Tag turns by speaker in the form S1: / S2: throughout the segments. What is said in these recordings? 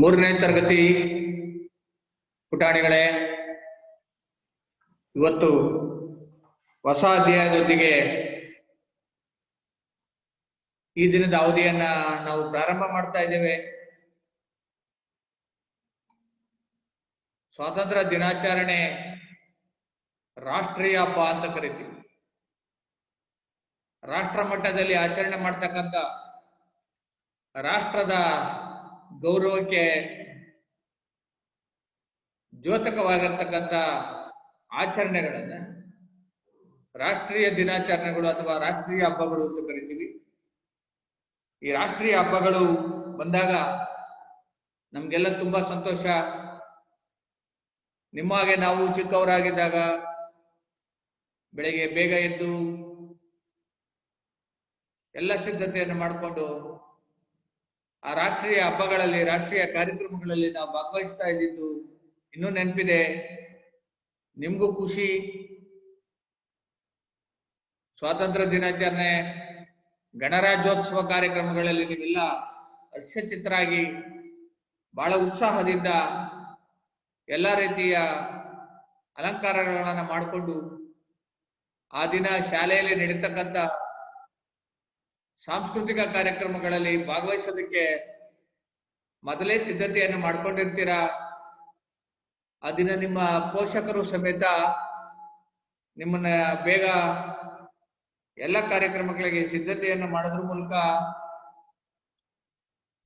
S1: ಮೂರನೇ ತರಗತಿ ಪುಟಾಣಿಗಳೇ, ಇವತ್ತು ಹೊಸ ಅಧ್ಯಾಯದೊಂದಿಗೆ ಈ ದಿನದ ಅವಧಿಯನ್ನ ನಾವು ಪ್ರಾರಂಭ ಮಾಡ್ತಾ ಇದ್ದೇವೆ. ಸ್ವಾತಂತ್ರ್ಯ ದಿನಾಚರಣೆ ರಾಷ್ಟ್ರೀಯ ಹಬ್ಬ ಅಂತ ಕರಿತೀವಿ. ರಾಷ್ಟ್ರ ಮಟ್ಟದಲ್ಲಿ ಆಚರಣೆ ಮಾಡ್ತಕ್ಕಂಥ ರಾಷ್ಟ್ರದ ಗೌರವಕ್ಕೆ ದ್ಯೋತಕವಾಗಿರ್ತಕ್ಕಂಥ ಆಚರಣೆಗಳನ್ನ ರಾಷ್ಟ್ರೀಯ ದಿನಾಚರಣೆಗಳು ಅಥವಾ ರಾಷ್ಟ್ರೀಯ ಹಬ್ಬಗಳು ಅಂತ ಕರಿತೀವಿ. ಈ ರಾಷ್ಟ್ರೀಯ ಹಬ್ಬಗಳು ಬಂದಾಗ ನಮ್ಗೆಲ್ಲ ತುಂಬಾ ಸಂತೋಷ. ನಿಮ್ಮ ಹಾಗೆ ನಾವು ಚಿಕ್ಕವರಾಗಿದ್ದಾಗ ಬೆಳಿಗ್ಗೆ ಬೇಗ ಎದ್ದು ಎಲ್ಲ ಸಿದ್ಧತೆಯನ್ನು ಮಾಡಿಕೊಂಡು ಆ ರಾಷ್ಟ್ರೀಯ ಹಬ್ಬಗಳಲ್ಲಿ, ರಾಷ್ಟ್ರೀಯ ಕಾರ್ಯಕ್ರಮಗಳಲ್ಲಿ ನಾವು ಭಾಗವಹಿಸ್ತಾ ಇದ್ದಿದ್ದು ಇನ್ನೂ ನೆನಪಿದೆ. ನಿಮ್ಗೂ ಖುಷಿ. ಸ್ವಾತಂತ್ರ್ಯ ದಿನಾಚರಣೆ, ಗಣರಾಜ್ಯೋತ್ಸವ ಕಾರ್ಯಕ್ರಮಗಳಲ್ಲಿ ನೀವೆಲ್ಲ ಹರ್ಷಚಿತ್ತರಾಗಿ, ಬಹಳ ಉತ್ಸಾಹದಿಂದ ಎಲ್ಲ ರೀತಿಯ ಅಲಂಕಾರಗಳನ್ನ ಮಾಡಿಕೊಂಡು ಆ ದಿನ ಶಾಲೆಯಲ್ಲಿ ನಡೀತಕ್ಕಂಥ ಸಾಂಸ್ಕೃತಿಕ ಕಾರ್ಯಕ್ರಮಗಳಲ್ಲಿ ಭಾಗವಹಿಸೋದಕ್ಕೆ ಮೊದಲೇ ಸಿದ್ಧತೆಯನ್ನು ಮಾಡ್ಕೊಂಡಿರ್ತೀರಾ? ಆ ದಿನ ನಿಮ್ಮ ಪೋಷಕರು ಸಮೇತ ನಿಮ್ಮನ್ನ ಬೇಗ ಎಲ್ಲ ಕಾರ್ಯಕ್ರಮಗಳಿಗೆ ಸಿದ್ಧತೆಯನ್ನು ಮಾಡೋದ್ರ ಮೂಲಕ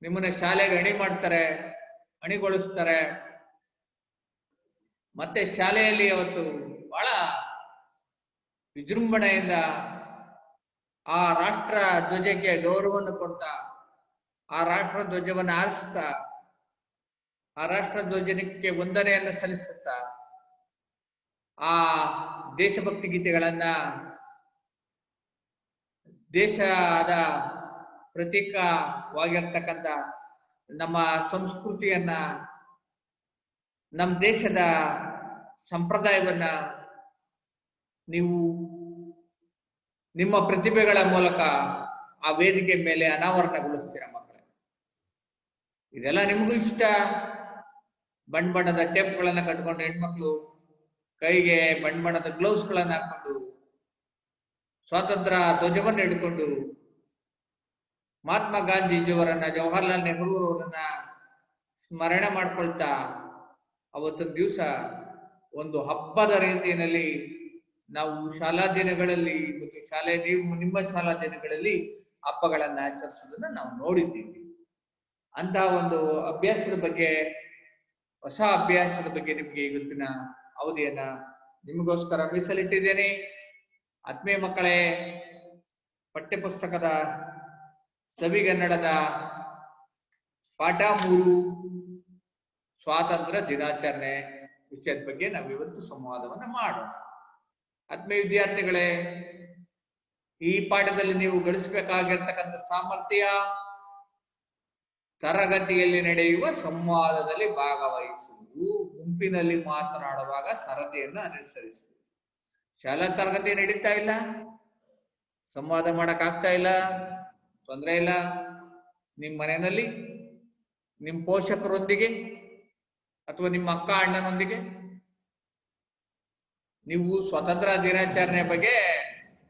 S1: ನಿಮ್ಮನ್ನ ಶಾಲೆಗೆ ಅಣಿ ಮಾಡ್ತಾರೆ, ಅಣಿಗೊಳಿಸ್ತಾರೆ. ಮತ್ತೆ ಶಾಲೆಯಲ್ಲಿ ಅವತ್ತು ಬಹಳ ವಿಜೃಂಭಣೆಯಿಂದ ಆ ರಾಷ್ಟ್ರ ಧ್ವಜಕ್ಕೆ ಗೌರವವನ್ನು ಕೊಡ್ತಾ, ಆ ರಾಷ್ಟ್ರ ಧ್ವಜವನ್ನು ಆರಿಸ್ತಾ ಆ ರಾಷ್ಟ್ರ ಧ್ವಜಕ್ಕೆ ವಂದನೆಯನ್ನು ಸಲ್ಲಿಸುತ್ತಾ, ಆ ದೇಶಭಕ್ತಿ ಗೀತೆಗಳನ್ನ ದೇಶದ ಪ್ರತೀಕವಾಗಿರ್ತಕ್ಕಂಥ ನಮ್ಮ ಸಂಸ್ಕೃತಿಯನ್ನ, ನಮ್ಮ ದೇಶದ ಸಂಪ್ರದಾಯವನ್ನ ನೀವು ನಿಮ್ಮ ಪ್ರತಿಭೆಗಳ ಮೂಲಕ ಆ ವೇದಿಕೆ ಮೇಲೆ ಅನಾವರಣಗೊಳಿಸ್ತೀರ ಮಕ್ಕಳೇ? ಇದೆಲ್ಲ ನಿಮಗೂ ಇಷ್ಟ? ಬಣ್ಣ ಬಣ್ಣದ ಟೇಪ್ಗಳನ್ನ ಕಟ್ಕೊಂಡು ಹೆಣ್ಮಕ್ಳು ಕೈಗೆ ಬಣ್ಣ ಬಣ್ಣದ ಗ್ಲೌಸ್ ಗಳನ್ನ ಹಾಕೊಂಡು ಸ್ವಾತಂತ್ರ್ಯ ಧ್ವಜವನ್ನು ಹಿಡ್ಕೊಂಡು ಮಹಾತ್ಮ ಗಾಂಧೀಜಿಯವರನ್ನ, ಜವಾಹರ್ಲಾಲ್ ನೆಹರು ಅವರನ್ನ ಸ್ಮರಣೆ ಮಾಡ್ಕೊಳ್ತಾ ಅವತ್ತೊಂದು ದಿವಸ ಒಂದು ಹಬ್ಬದ ರೀತಿಯಲ್ಲಿ ನಾವು ಶಾಲಾ ದಿನಗಳಲ್ಲಿ ಮತ್ತು ಶಾಲೆ ನೀವು ನಿಮ್ಮ ಶಾಲಾ ದಿನಗಳಲ್ಲಿ ಹಬ್ಬಗಳನ್ನ ಆಚರಿಸೋದನ್ನ ನಾವು ನೋಡಿದ್ದೀವಿ. ಅಂತ ಒಂದು ಅಭ್ಯಾಸದ ಬಗ್ಗೆ, ಹೊಸ ಅಭ್ಯಾಸದ ಬಗ್ಗೆ ನಿಮಗೆ ಇವತ್ತಿನ ಅವಧಿಯನ್ನ ನಿಮಗೋಸ್ಕರ ಮೀಸಲಿಟ್ಟಿದ್ದೇನೆ. ಆತ್ಮೀಯ ಮಕ್ಕಳೇ, ಪಠ್ಯಪುಸ್ತಕದ ಸವಿಗನ್ನಡದ ಪಾಠ ಮೂರು, ಸ್ವಾತಂತ್ರ್ಯ ದಿನಾಚರಣೆ ವಿಷಯದ ಬಗ್ಗೆ ನಾವು ಇವತ್ತು ಸಂವಾದವನ್ನ ಮಾಡೋಣ. ಆತ್ಮೀಯ ವಿದ್ಯಾರ್ಥಿಗಳೇ, ಈ ಪಾಠದಲ್ಲಿ ನೀವು ಗಳಿಸಬೇಕಾಗಿರ್ತಕ್ಕಂಥ ಸಾಮರ್ಥ್ಯ ತರಗತಿಯಲ್ಲಿ ನಡೆಯುವ ಸಂವಾದದಲ್ಲಿ ಭಾಗವಹಿಸುವುದು. ಗುಂಪಿನಲ್ಲಿ ಮಾತನಾಡುವಾಗ ಸರದಿಯನ್ನು ಅನುಸರಿಸುವುದು. ಶಾಲಾ ತರಗತಿ ನಡೀತಾ ಇಲ್ಲ. ಸಂವಾದ ಮಾಡಕ್ ಆಗ್ತಾ ಇಲ್ಲ. ತೊಂದರೆ ಇಲ್ಲ. ನಿಮ್ಮ ಮನೆಯಲ್ಲಿ ನಿಮ್ಮ ಪೋಷಕರೊಂದಿಗೆ ಅಥವಾ ನಿಮ್ಮ ಅಕ್ಕ ಅಣ್ಣನೊಂದಿಗೆ ನೀವು ಸ್ವತಂತ್ರ ದಿನಾಚರಣೆ ಬಗ್ಗೆ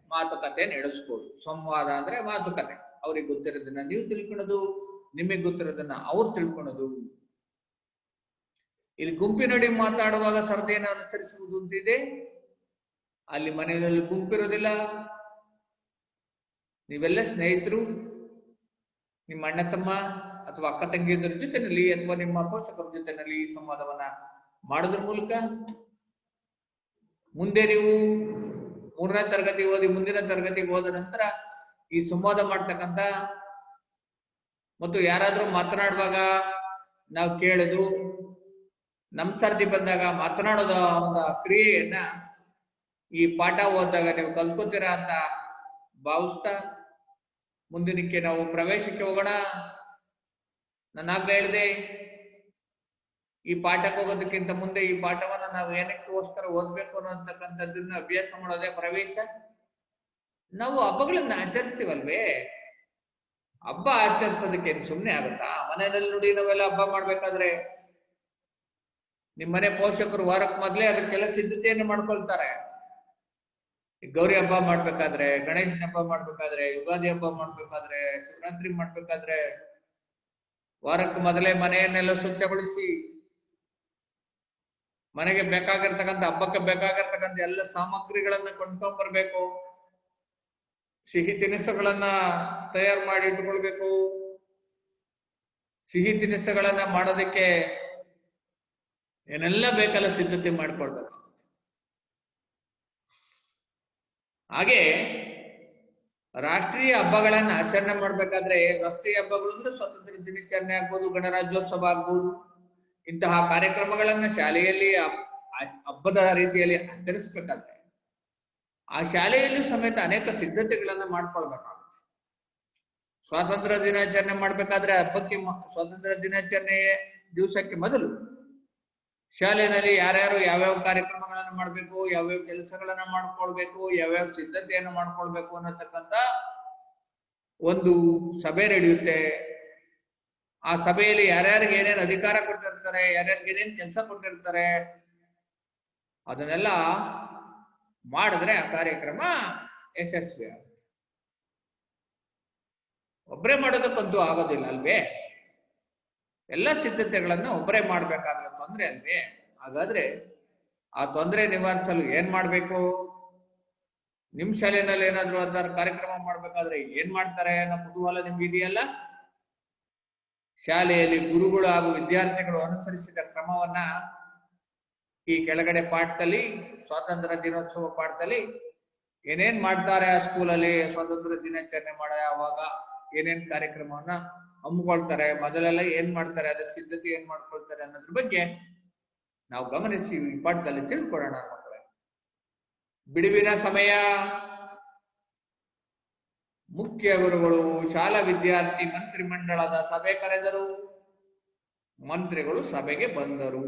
S1: ಮಾತುಕತೆ ನಡೆಸ್ಬೋದು. ಸಂವಾದ ಅಂದ್ರೆ ಮಾತುಕತೆ. ಅವ್ರಿಗೆ ಗೊತ್ತಿರೋದನ್ನ ನೀವು ತಿಳ್ಕೊಳೋದು, ನಿಮಗೆ ಗೊತ್ತಿರೋದನ್ನ ಅವ್ರು ತಿಳ್ಕೊಳೋದು. ಇಲ್ಲಿ ಗುಂಪಿನಡಿ ಮಾತಾಡುವಾಗ ಸರದಿಯನ್ನು ಅನುಸರಿಸುವುದು ಅಂತಿದೆ. ಅಲ್ಲಿ ಮನೆಯಲ್ಲಿ ಗುಂಪಿರೋದಿಲ್ಲ. ನೀವೆಲ್ಲ ಸ್ನೇಹಿತರು, ನಿಮ್ಮ ಅಣ್ಣ ತಮ್ಮ ಅಥವಾ ಅಕ್ಕ ತಂಗಿಯರ ಜೊತೆನಲ್ಲಿ ಅಥವಾ ನಿಮ್ಮ ಪೋಷಕರ ಜೊತೆನಲ್ಲಿ ಈ ಸಂವಾದವನ್ನ ಮಾಡೋದ್ರ ಮೂಲಕ ಮುಂದೆ ನೀವು ಮೂರನೇ ತರಗತಿ ಓದಿ, ಮುಂದಿನ ತರಗತಿಗೆ ಹೋದ ನಂತರ ಈ ಸಂವಾದ ಮಾಡ್ತಕ್ಕಂತ ಮತ್ತು ಯಾರಾದ್ರೂ ಮಾತನಾಡುವಾಗ ನಾವು ಕೇಳೋದು ನಮ್ ಸರ್ದಿ ಬಂದಾಗ ಮಾತನಾಡೋದು ಒಂದು ಕ್ರಿಯೆಯನ್ನ ಈ ಪಾಠ ಓದಿದಾಗ ನೀವು ಕಲ್ಕೋತೀರಾ ಅಂತ ಭಾವಿಸ್ತಾ ಮುಂದಿನಕ್ಕೆ ನಾವು ಪ್ರವೇಶಕ್ಕೆ ಹೋಗೋಣ. ನಾನಾಗ್ಲೇ ಹೇಳಿದೆ ಈ ಪಾಠಕ್ಕೆ ಹೋಗೋದಕ್ಕಿಂತ ಮುಂದೆ ಈ ಪಾಠವನ್ನ ನಾವು ಏನಕ್ಕೋಸ್ಕರ ಓದ್ಬೇಕು ಅನ್ನೋತಕ್ಕಂಥದ್ದನ್ನ ಅಭ್ಯಾಸ ಮಾಡೋದೇ ಪ್ರವೇಶ? ನಾವು ಹಬ್ಬಗಳನ್ನ ಆಚರಿಸ್ತೀವಲ್ವೇ? ಹಬ್ಬ ಆಚರಿಸೋದಕ್ಕೆ ಸುಮ್ಮನೆ ಆಗುತ್ತಾ? ಮನೆಯಲ್ಲಿ ನೋಡಿ ನಾವೆಲ್ಲ ಹಬ್ಬ ಮಾಡ್ಬೇಕಾದ್ರೆ ನಿಮ್ಮನೆ ಪೋಷಕರು ವಾರಕ್ಕೆ ಮೊದಲೇ ಅದಕ್ಕೆಲ್ಲ ಸಿದ್ಧತೆಯನ್ನು ಮಾಡ್ಕೊಳ್ತಾರೆ. ಗೌರಿ ಹಬ್ಬ ಮಾಡ್ಬೇಕಾದ್ರೆ, ಗಣೇಶನ ಹಬ್ಬ ಮಾಡ್ಬೇಕಾದ್ರೆ, ಯುಗಾದಿ ಹಬ್ಬ ಮಾಡ್ಬೇಕಾದ್ರೆ, ಶಿವರಾತ್ರಿ ಮಾಡ್ಬೇಕಾದ್ರೆ ವಾರಕ್ಕೆ ಮೊದಲೇ ಮನೆಯನ್ನೆಲ್ಲ ಸ್ವಚ್ಛಗೊಳಿಸಿ ಮನೆಗೆ ಬೇಕಾಗಿರ್ತಕ್ಕಂಥ ಹಬ್ಬಕ್ಕೆ ಬೇಕಾಗಿರ್ತಕ್ಕಂಥ ಎಲ್ಲ ಸಾಮಗ್ರಿಗಳನ್ನ ಕೊಂಡ್ಕೊಂಡ್ ಬರ್ಬೇಕು ಸಿಹಿ ತಿನಿಸುಗಳನ್ನ ತಯಾರು ಮಾಡಿ ಇಟ್ಕೊಳ್ಬೇಕು ಸಿಹಿ ತಿನಿಸುಗಳನ್ನ ಮಾಡೋದಕ್ಕೆ ಏನೆಲ್ಲ ಬೇಕಲ್ಲ ಸಿದ್ಧತೆ ಮಾಡ್ಕೊಳ್ಬೇಕು. ಹಾಗೆ ರಾಷ್ಟ್ರೀಯ ಹಬ್ಬಗಳನ್ನ ಆಚರಣೆ ಮಾಡ್ಬೇಕಾದ್ರೆ ರಾಷ್ಟ್ರೀಯ ಹಬ್ಬಗಳು ಅಂದ್ರೆ ಸ್ವಾತಂತ್ರ್ಯ ದಿನಾಚರಣೆ ಆಗ್ಬೋದು, ಗಣರಾಜ್ಯೋತ್ಸವ ಆಗ್ಬೋದು ಇಂತಹ ಕಾರ್ಯಕ್ರಮಗಳನ್ನ ಶಾಲೆಯಲ್ಲಿ ಹಬ್- ಹಬ್ಬದ ರೀತಿಯಲ್ಲಿ ಆಚರಿಸ್ಬೇಕಾದ್ರೆ ಆ ಶಾಲೆಯಲ್ಲೂ ಸಮೇತ ಅನೇಕ ಸಿದ್ಧತೆಗಳನ್ನ ಮಾಡ್ಕೊಳ್ಬೇಕಾಗುತ್ತೆ. ಸ್ವಾತಂತ್ರ್ಯ ದಿನಾಚರಣೆ ಮಾಡ್ಬೇಕಾದ್ರೆ ಹಬ್ಬಕ್ಕೆ ಸ್ವಾತಂತ್ರ್ಯ ದಿನಾಚರಣೆ ದಿವಸಕ್ಕೆ ಮೊದಲು ಶಾಲೆಯಲ್ಲಿ ಯಾರ್ಯಾರು ಯಾವ್ಯಾವ ಕಾರ್ಯಕ್ರಮಗಳನ್ನ ಮಾಡ್ಬೇಕು, ಯಾವ್ಯಾವ ಕೆಲಸಗಳನ್ನ ಮಾಡ್ಕೊಳ್ಬೇಕು, ಯಾವ್ಯಾವ ಸಿದ್ಧತೆಯನ್ನು ಮಾಡ್ಕೊಳ್ಬೇಕು ಅನ್ನತಕ್ಕಂತ ಒಂದು ಸಭೆ ನಡೆಯುತ್ತೆ. ಆ ಸಭೆಯಲ್ಲಿ ಯಾರ್ಯಾರಿಗೆ ಏನೇನು ಅಧಿಕಾರ ಕೊಟ್ಟಿರ್ತಾರೆ, ಯಾರ್ಯಾರಿಗೆ ಏನೇನು ಕೆಲಸ ಕೊಟ್ಟಿರ್ತಾರೆ, ಅದನ್ನೆಲ್ಲ ಮಾಡಿದ್ರೆ ಆ ಕಾರ್ಯಕ್ರಮ ಯಶಸ್ವಿ ಆಗುತ್ತೆ. ಒಬ್ಬರೇ ಮಾಡೋದಕ್ಕಂತೂ ಆಗೋದಿಲ್ಲ ಅಲ್ವೇ? ಎಲ್ಲ ಸಿದ್ಧತೆಗಳನ್ನ ಒಬ್ಬರೇ ಮಾಡ್ಬೇಕಾದ್ರೆ ತೊಂದರೆ ಅಲ್ವೇ? ಹಾಗಾದ್ರೆ ಆ ತೊಂದರೆ ನಿವಾರಿಸಲು ಏನ್ ಮಾಡ್ಬೇಕು? ನಿಮ್ ಶಾಲೆಯಲ್ಲಿ ಏನಾದ್ರು ಅದರ ಕಾರ್ಯಕ್ರಮ ಮಾಡ್ಬೇಕಾದ್ರೆ ಏನ್ ಮಾಡ್ತಾರೆ? ಅನ್ನೋ ಕುತೂಹಲ ನಿಮ್ಗೆ ಇದೆಯಲ್ಲ? ಶಾಲೆಯಲ್ಲಿ ಗುರುಗಳು ಹಾಗೂ ವಿದ್ಯಾರ್ಥಿಗಳು ಅನುಸರಿಸಿದ ಕ್ರಮವನ್ನ ಈ ಕೆಳಗಡೆ ಪಾಠದಲ್ಲಿ, ಸ್ವಾತಂತ್ರ್ಯ ದಿನೋತ್ಸವ ಪಾಠದಲ್ಲಿ ಏನೇನ್ ಮಾಡ್ತಾರೆ ಆ ಸ್ಕೂಲಲ್ಲಿ ಸ್ವಾತಂತ್ರ್ಯ ದಿನಾಚರಣೆ ಯಾವಾಗ, ಏನೇನ್ ಕಾರ್ಯಕ್ರಮವನ್ನ ಹಮ್ಮಿಕೊಳ್ತಾರೆ, ಮೊದಲೆಲ್ಲ ಏನ್ ಮಾಡ್ತಾರೆ, ಅದಕ್ಕೆ ಸಿದ್ಧತೆ ಏನ್ ಮಾಡ್ಕೊಳ್ತಾರೆ ಅನ್ನೋದ್ರ ಬಗ್ಗೆ ನಾವು ಗಮನಿಸಿ ಈ ಪಾಠದಲ್ಲಿ ತಿಳ್ಕೊಳ್ಳೋಣ ಮಕ್ಕಳೇ. ಬಿಡುವಿನ ಸಮಯ ಮುಖ್ಯ ಗುರುಗಳು ಶಾಲಾ ವಿದ್ಯಾರ್ಥಿ ಮಂತ್ರಿ ಮಂಡಳದ ಸಭೆ ಕರೆದರು. ಮಂತ್ರಿಗಳು ಸಭೆಗೆ ಬಂದರು.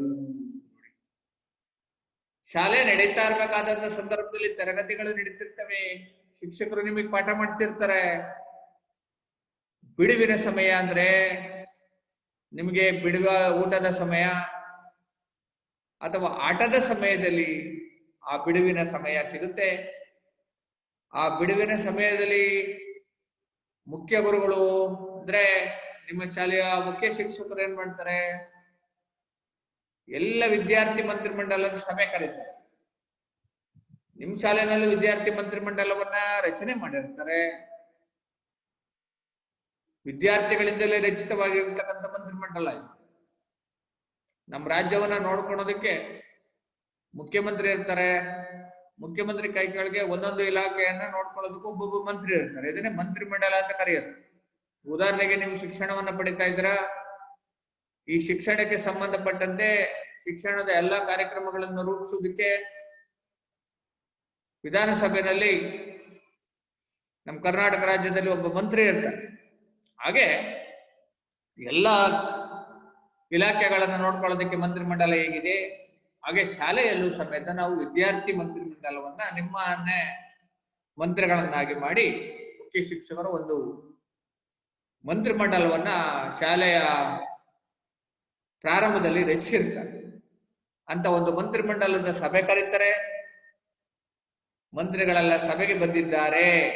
S1: ಶಾಲೆ ನಡೀತಾ ಇರ್ಬೇಕಾದಂತ ಸಂದರ್ಭದಲ್ಲಿ ತರಗತಿಗಳು ನಡೀತಿರ್ತವೆ. ಶಿಕ್ಷಕರು ನಿಮಗೆ ಪಾಠ ಮಾಡ್ತಿರ್ತಾರೆ. ಬಿಡುವಿನ ಸಮಯ ಅಂದ್ರೆ ನಿಮಗೆ ಬಿಡುವ ಊಟದ ಸಮಯ ಅಥವಾ ಆಟದ ಸಮಯದಲ್ಲಿ ಆ ಬಿಡುವಿನ ಸಮಯ ಸಿಗುತ್ತೆ. ಆ ಬಿಡುವಿನ ಸಮಯದಲ್ಲಿ ಮುಖ್ಯ ಗುರುಗಳು ಅಂದ್ರೆ ನಿಮ್ಮ ಶಾಲೆಯ ಮುಖ್ಯ ಶಿಕ್ಷಕರು ಏನ್ ಮಾಡ್ತಾರೆ? ಎಲ್ಲ ವಿದ್ಯಾರ್ಥಿ ಮಂತ್ರಿಮಂಡಲದ ಸಭೆ ಕರೀತಾರೆ ನಿಮ್ ಶಾಲೆನಲ್ಲಿ ವಿದ್ಯಾರ್ಥಿ ಮಂತ್ರಿಮಂಡಲವನ್ನ ರಚನೆ ಮಾಡಿರ್ತಾರೆ. ವಿದ್ಯಾರ್ಥಿಗಳಿಂದಲೇ ರಚಿತವಾಗಿರ್ತಕ್ಕಂಥ ಮಂತ್ರಿಮಂಡಲ ಇದು. ನಮ್ಮ ರಾಜ್ಯವನ್ನ ನೋಡ್ಕೊಳೋದಕ್ಕೆ ಮುಖ್ಯಮಂತ್ರಿ ಇರ್ತಾರೆ. ಮುಖ್ಯಮಂತ್ರಿ ಕೈ ಕೆಳಗೆ ಒಂದೊಂದು ಇಲಾಖೆಯನ್ನ ನೋಡ್ಕೊಳ್ಳೋದಕ್ಕೂ ಒಬ್ಬೊಬ್ಬ ಮಂತ್ರಿ ಇರ್ತಾರೆ. ಇದನ್ನೇ ಮಂತ್ರಿಮಂಡಲ ಅಂತ ಕರೆಯೋದು. ಉದಾಹರಣೆಗೆ ನೀವು ಶಿಕ್ಷಣವನ್ನ ಪಡಿತಾ ಇದ್ರ ಈ ಶಿಕ್ಷಣಕ್ಕೆ ಸಂಬಂಧಪಟ್ಟಂತೆ ಶಿಕ್ಷಣದ ಎಲ್ಲಾ ಕಾರ್ಯಕ್ರಮಗಳನ್ನು ರೂಪಿಸುವುದಕ್ಕೆ ವಿಧಾನಸಭೆಯಲ್ಲಿ ನಮ್ಮ ಕರ್ನಾಟಕ ರಾಜ್ಯದಲ್ಲಿ ಒಬ್ಬ ಮಂತ್ರಿ ಇರ್ತಾರೆ. ಹಾಗೆ ಎಲ್ಲ ಇಲಾಖೆಗಳನ್ನ ನೋಡ್ಕೊಳ್ಳೋದಕ್ಕೆ ಮಂತ್ರಿಮಂಡಲ ಹೇಗಿದೆ? ಹಾಗೆ ಶಾಲೆಯಲ್ಲೂ ಸಮೇತ ನಾವು ವಿದ್ಯಾರ್ಥಿ ಮಂತ್ರಿ ಮಂಡಲವನ್ನ ನಿಮ್ಮನ್ನೇ ಮಂತ್ರಿಗಳನ್ನಾಗಿ ಮಾಡಿ ಮುಖ್ಯ ಶಿಕ್ಷಕರು ಒಂದು ಮಂತ್ರಿಮಂಡಲವನ್ನ ಶಾಲೆಯ ಪ್ರಾರಂಭದಲ್ಲಿ ರಚಿಸಿರ್ತಾರೆ. ಅಂತ ಒಂದು ಮಂತ್ರಿಮಂಡಲದ ಸಭೆ ಕರೀತಾರೆ. ಮಂತ್ರಿಗಳೆಲ್ಲ ಸಭೆಗೆ ಬಂದಿದ್ದಾರೆ.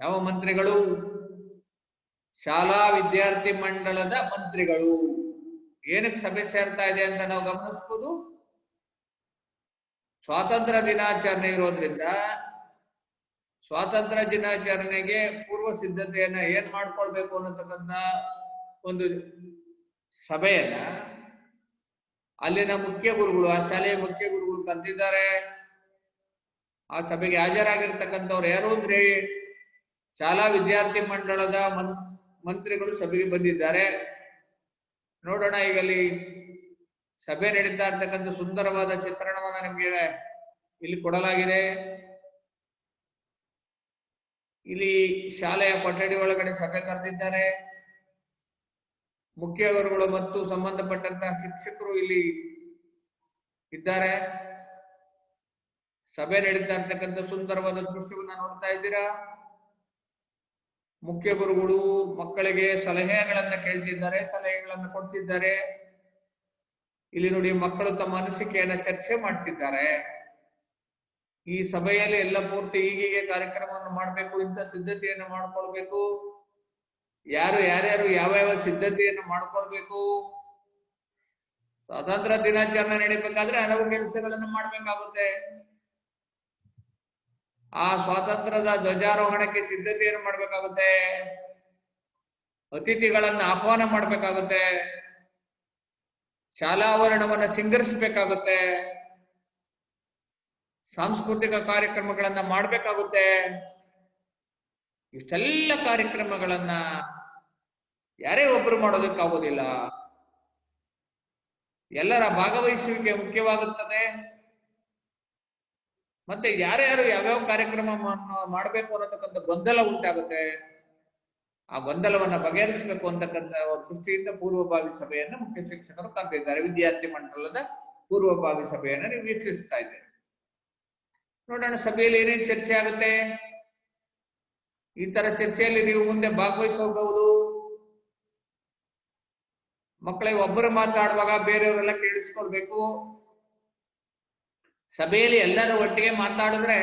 S1: ಯಾವ ಮಂತ್ರಿಗಳು? ಶಾಲಾ ವಿದ್ಯಾರ್ಥಿ ಮಂಡಲದ ಮಂತ್ರಿಗಳು. ಏನಕ್ಕೆ ಸಭೆ ಸೇರ್ತಾ ಇದೆ ಅಂತ ನಾವು ಗಮನಿಸ್ಬೋದು? ಸ್ವಾತಂತ್ರ್ಯ ದಿನಾಚರಣೆ ಇರೋದ್ರಿಂದ ಸ್ವಾತಂತ್ರ್ಯ ದಿನಾಚರಣೆಗೆ ಪೂರ್ವ ಸಿದ್ಧತೆಯನ್ನ ಏನ್ ಮಾಡ್ಕೊಳ್ಬೇಕು ಅನ್ನತಕ್ಕಂಥ ಒಂದು ಸಭೆಯನ್ನ ಅಲ್ಲಿನ ಮುಖ್ಯ ಗುರುಗಳು, ಆ ಶಾಲೆಯ ಮುಖ್ಯ ಗುರುಗಳು ಕರೆದಿದ್ದಾರೆ. ಆ ಸಭೆಗೆ ಹಾಜರಾಗಿರ್ತಕ್ಕಂಥವ್ರು ಯಾರು ಅಂದ್ರೆ ಶಾಲಾ ವಿದ್ಯಾರ್ಥಿ ಮಂಡಳದ ಮಂತ್ರಿಗಳು ಸಭೆಗೆ ಬಂದಿದ್ದಾರೆ. ನೋಡೋಣ ಈಗ ಅಲ್ಲಿ ಸಭೆ ನಡೀತಾ ಇರ್ತಕ್ಕಂಥ ಸುಂದರವಾದ ಚಿತ್ರಣವನ್ನ ನಮಗೆ ಇಲ್ಲಿ ಕೊಡಲಾಗಿದೆ. ಇಲ್ಲಿ ಶಾಲೆಯ ಕೊಠಡಿ ಒಳಗಡೆ ಸಭೆ ಕರೆದಿದ್ದಾರೆ. ಮುಖ್ಯ ಗುರುಗಳು ಮತ್ತು ಸಂಬಂಧಪಟ್ಟಂತಹ ಶಿಕ್ಷಕರು ಇಲ್ಲಿ ಇದ್ದಾರೆ. ಸಭೆ ನಡೀತಾ ಇರ್ತಕ್ಕಂಥ ಸುಂದರವಾದ ದೃಶ್ಯವನ್ನ ನೋಡ್ತಾ ಇದ್ದೀರಾ? ಮುಖ್ಯ ಗುರುಗಳು ಮಕ್ಕಳಿಗೆ ಸಲಹೆಗಳನ್ನ ಕೇಳ್ತಿದ್ದಾರೆ, ಸಲಹೆಗಳನ್ನ ಕೊಡ್ತಿದ್ದಾರೆ. ಇಲ್ಲಿ ನೋಡಿ ಮಕ್ಕಳು ತಮ್ಮ ಅನಿಸಿಕೆಯನ್ನ ಚರ್ಚೆ ಮಾಡ್ತಿದ್ದಾರೆ. ಈ ಸಭೆಯಲ್ಲಿ ಎಲ್ಲ ಪೂರ್ತಿ ಹೀಗೀಗೆ ಕಾರ್ಯಕ್ರಮವನ್ನು ಮಾಡಬೇಕು, ಇಂಥ ಸಿದ್ಧತೆಯನ್ನು ಮಾಡ್ಕೊಳ್ಬೇಕು. ಯಾರು ಯಾರ್ಯಾರು ಯಾವ ಸಿದ್ಧತೆಯನ್ನು ಮಾಡ್ಕೊಳ್ಬೇಕು. ಸ್ವಾತಂತ್ರ್ಯ ದಿನಾಚರಣೆ ನಡೀಬೇಕಾದ್ರೆ ಹಲವು ಕೆಲಸಗಳನ್ನು ಮಾಡ್ಬೇಕಾಗುತ್ತೆ. ಆ ಸ್ವಾತಂತ್ರ್ಯದ ಧ್ವಜಾರೋಹಣಕ್ಕೆ ಸಿದ್ಧತೆಯನ್ನು ಮಾಡ್ಬೇಕಾಗುತ್ತೆ. ಅತಿಥಿಗಳನ್ನ ಆಹ್ವಾನ ಮಾಡ್ಬೇಕಾಗುತ್ತೆ. ಶಾಲಾವರಣವನ್ನ ಸಿಂಗರಿಸಬೇಕಾಗುತ್ತೆ. ಸಾಂಸ್ಕೃತಿಕ ಕಾರ್ಯಕ್ರಮಗಳನ್ನ ಮಾಡ್ಬೇಕಾಗುತ್ತೆ. ಇಷ್ಟೆಲ್ಲ ಕಾರ್ಯಕ್ರಮಗಳನ್ನ ಯಾರೇ ಒಬ್ರು ಮಾಡೋದಕ್ಕಾಗೋದಿಲ್ಲ. ಎಲ್ಲರ ಭಾಗವಹಿಸುವಿಕೆ ಮುಖ್ಯವಾಗುತ್ತದೆ. ಮತ್ತೆ ಯಾರ್ಯಾರು ಯಾವ್ಯಾವ ಕಾರ್ಯಕ್ರಮ ಮಾಡಬೇಕು ಅನ್ನತಕ್ಕಂಥ ಗೊಂದಲ ಉಂಟಾಗುತ್ತೆ. ಆ ಗೊಂದಲವನ್ನ ಬಗೆಹರಿಸಬೇಕು ಅಂತಕ್ಕಂಥ ದೃಷ್ಟಿಯಿಂದ ಪೂರ್ವಭಾವಿ ಸಭೆಯನ್ನು ಮುಖ್ಯ ಶಿಕ್ಷಕರು ಕರೆದಿದ್ದಾರೆ ವಿದ್ಯಾರ್ಥಿ ಮಂಡಲದ ಪೂರ್ವಭಾವಿ ಸಭೆಯನ್ನು ನೀವು ವೀಕ್ಷಿಸ್ತಾ ಇದ್ದೇವೆ ನೋಡೋಣ, ಸಭೆಯಲ್ಲಿ ಏನೇನ್ ಚರ್ಚೆ ಆಗುತ್ತೆ? ಈ ತರ ಚರ್ಚೆಯಲ್ಲಿ ನೀವು ಮುಂದೆ ಭಾಗವಹಿಸಬಹುದು. ಮಕ್ಕಳಿಗೆ ಒಬ್ಬರು ಮಾತಾಡುವಾಗ ಬೇರೆಯವರೆಲ್ಲ ಕೇಳಿಸ್ಕೊಳ್ಬೇಕು. ಸಭೆಯಲ್ಲಿ ಎಲ್ಲರೂ ಒಟ್ಟಿಗೆ ಮಾತಾಡಿದ್ರೆ